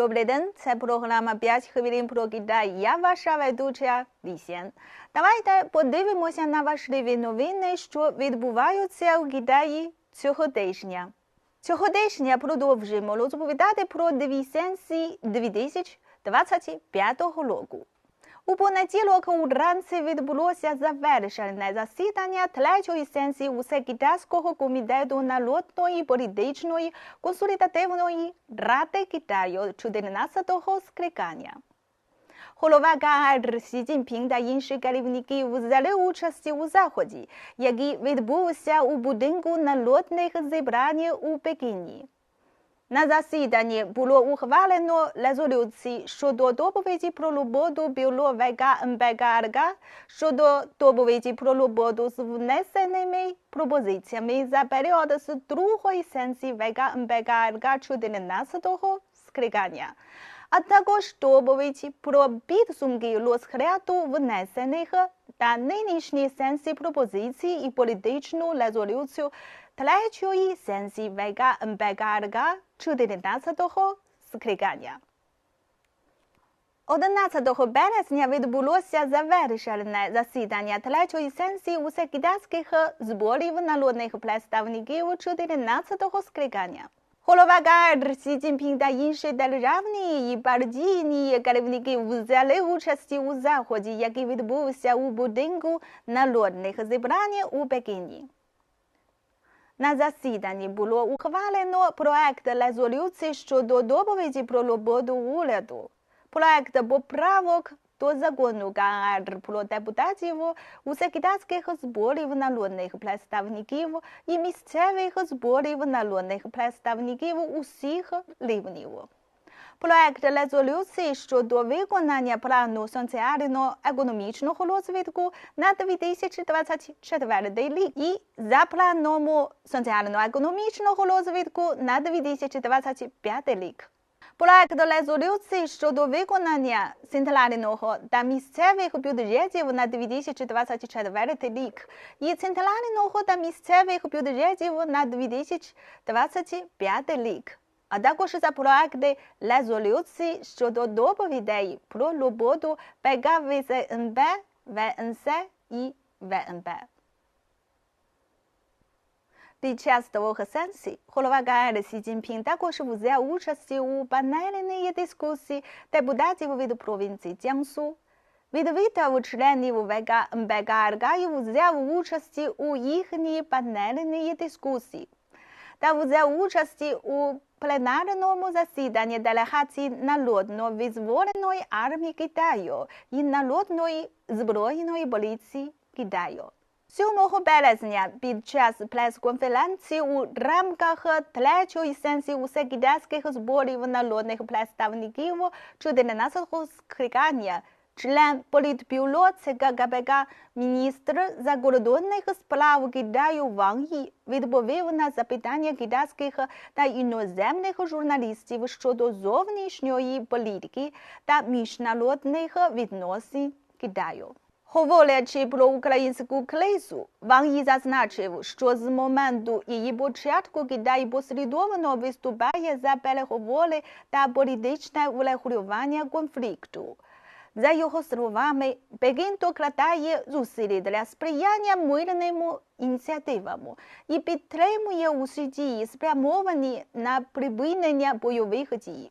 Добрий день, це програма 5 хвилин про Китай. Я ваша ведуча Лісєн. Давайте подивимося на важливі новини, що відбуваються у Китаї цього тижня. Цього тижня продовжуємо розповідати про дивісенсі 2025 року. У понеділок уранці відбулося завершальне засідання третьої сесії Усекитайського комітету народної політичної консультативної ради Китаю 14-го скликання. Голова КНР Сі Цзіньпін та інші керівники взяли участь у заході, який відбувся у будинку народних зібрань у Пекіні. На засіданні було ухвалено резолюції щодо доповіді про роботу бюро ВК МБКРК щодо доповіді про роботу з внесеними пропозиціями за період з другої сесії ВК МБКРК 14-го скликання, а також доповіді про підсумки розгляду внесених та нинішній сенсі пропозицій і політичну резолюцію третьої сесії ВК МБКРК 14-го скликання. 11 березня відбулося завершальне засідання третьої сесії усекітайських зборів народних представників 14-го скликання. Голова КНР Сі Цзіньпін та інші державні і партійні керівники взяли участь у заході, який відбувся у будинку народних зібрань у Пекіні. На засіданні було ухвалено проект резолюції щодо доповіді про роботу уряду. Проект поправок до закону гар про депутатів у секретарських зборів народних представників і місцевих зборів народних представників усіх рівнів. Проект резолюції щодо виконання плану соціально-економічного розвитку на 2024 рік і за планом соціально-економічного розвитку на 2025 рік. Проект резолюції щодо виконання центрального та місцевих бюджетів на 2024 рік і центрального та місцевих бюджетів на 2025 рік а також за проекти резолюції щодо доповідей про роботу ПКВЗНБ, ВНС і ВНБ. Під час двох сесій голова КНР Сі Цзіньпін також взяв участь у панельній дискусії депутатів від провінції Цзянсу. Відвітав членів МБКРК і взяв участь у їхній панельній дискусії та взяв участь у пленарному засіданні делегації народно визволеної армії Китаю і народної збройної поліції Китаю. 7 березня під час прес-конференції у рамках третьої сесії усекітайських зборів народних представників 14-го скликання член політбюро ЦК міністр закордонних справ Китаю Ван Ї відповів на запитання китайських та іноземних журналістів щодо зовнішньої політики та міжнародних відносин Китаю. Говорячи про українську кризу, Ван Ї зазначив, що з моменту її початку Китай послідовно виступає за переговори та політичне врегулювання конфлікту. За його словами, Пекін докладає зусиль для сприяння мирним ініціативам і підтримує усі дії, спрямовані на припинення бойових дій.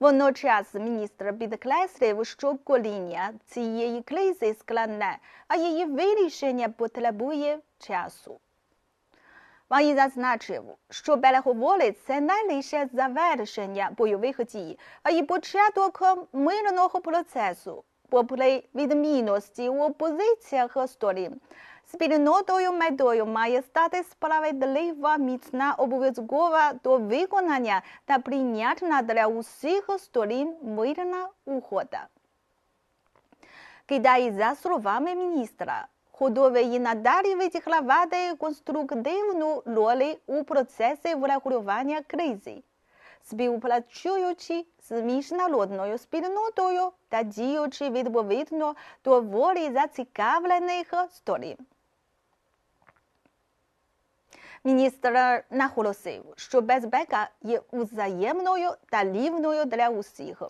Водночас міністр підкреслив, що коріння цієї кризи складне, а її вирішення потребує часу. Ван зазначив, що переговори – це не лише завершення бойових дій, а й початок мирного процесу, попри відмінності у позиціях сторін. Спільнотою метою має стати справедлива, міцна, обов'язкова до виконання та прийнятна для усіх сторін мирна угода. Китай, за словами міністра, готовий і надалі відігравати конструктивну роль у процесі врегулювання кризи, співпрацюючи з міжнародною спільнотою та діючи відповідно до волі зацікавлених сторін. Міністр наголосив, що безпека є взаємною та рівною для усіх.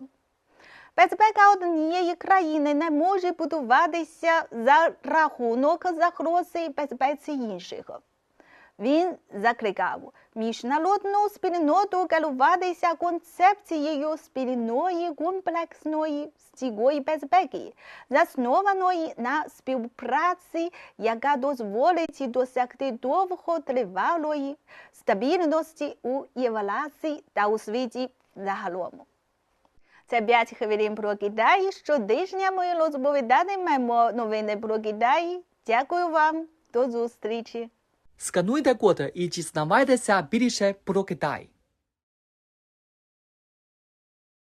Безпека однієї країни не може будуватися за рахунок загрози безпеці інших. Він закликав міжнародну спільноту керуватися концепцією спільної комплексної стійкої безпеки, заснованої на співпраці, яка дозволить досягти довготривалої стабільності у Євразії та у світі загалом. Це 5 хвилин про Китай. Щодня ми розповідатимемо новини про Китай. Дякую вам. До зустрічі. Скануйте код і дізнавайтеся більше про Китай.